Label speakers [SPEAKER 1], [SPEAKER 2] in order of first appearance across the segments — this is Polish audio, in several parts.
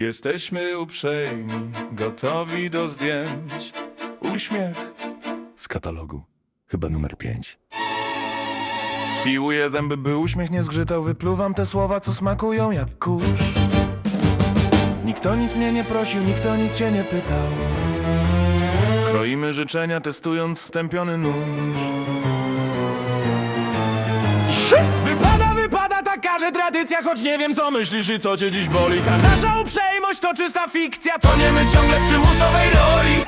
[SPEAKER 1] Jesteśmy uprzejmi, gotowi do zdjęć. Uśmiech z katalogu, chyba numer pięć. Piłuję zęby, by uśmiech nie zgrzytał. Wypluwam te słowa, co smakują jak kurz. Nikt o nic mnie nie prosił, nikt o nic się nie pytał. Kroimy życzenia, testując stępiony nóż. Wypada, każe tradycja, choć nie wiem co myślisz i co cię dziś boli. Ta nasza uprzejmość to czysta fikcja, to nie my ciągle w przymusowej roli.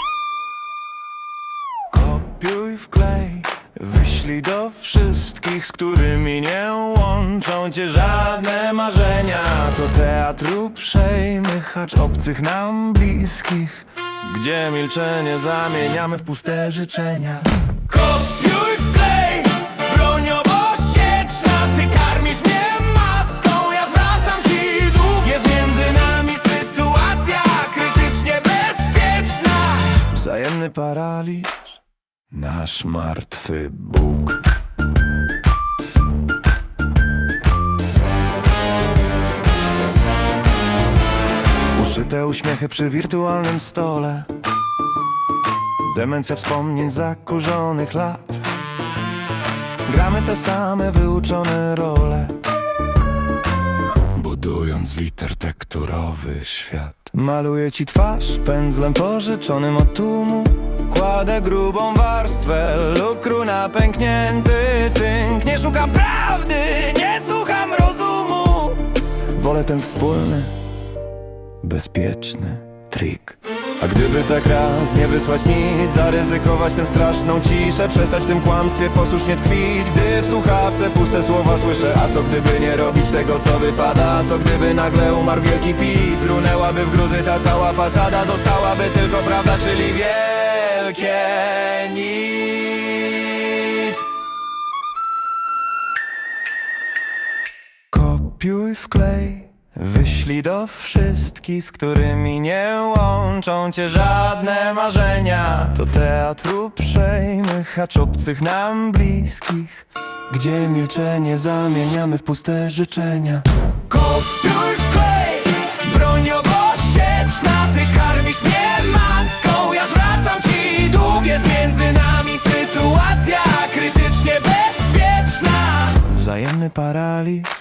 [SPEAKER 1] Kopiuj wklej, wyślij do wszystkich, z którymi nie łączą cię żadne marzenia. To teatr uprzejmy, hacz obcych nam bliskich, gdzie milczenie zamieniamy w puste życzenia. Paraliż, nasz martwy Bóg. Uszyte uśmiechy przy wirtualnym stole. Demencja wspomnień zakurzonych lat. Gramy te same wyuczone role Liter tekturowy świat. Maluję ci twarz pędzlem pożyczonym od tłumu. Kładę grubą warstwę lukru na pęknięty tynk. Nie szukam prawdy, nie słucham rozumu. Wolę ten wspólny, bezpieczny trik a gdyby tak raz nie wysłać nic Zaryzykować tę straszną ciszę Przestać w tym kłamstwie posłusznie tkwić Gdy w słuchawce puste słowa słyszę A co gdyby nie robić tego co wypada? Co gdyby nagle umarł wielki pit Zrunęłaby w gruzy ta cała fasada Zostałaby tylko prawda, czyli wielkie nic. Kopiuj wklej Wyślij do wszystkich, z którymi nie łączą cię żadne marzenia. To teatr uprzejmy, hacz obcych nam bliskich Gdzie milczenie zamieniamy w puste życzenia. Kopiuj wklej, broń obosieczna Ty karmisz mnie maską, ja zwracam ci dług Jest między nami sytuacja krytycznie bezpieczna. Wzajemny paraliż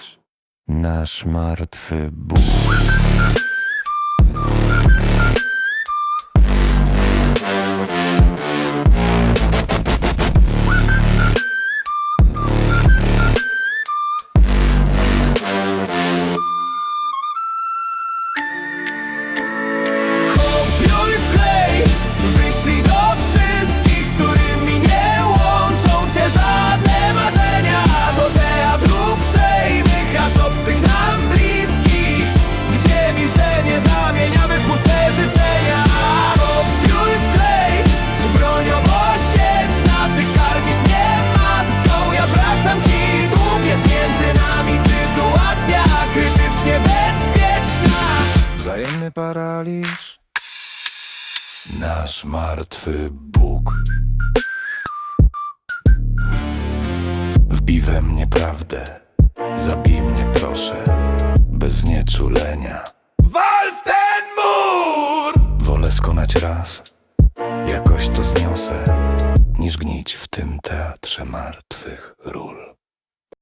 [SPEAKER 1] Nasz martwy Bóg. Paraliż. Nasz martwy Bóg. Wbij we mnie prawdę, zabij mnie proszę, bez znieczulenia. Wal w ten mur! Wolę skonać raz, jakoś to zniosę, niż gnić w tym teatrze martwych ról.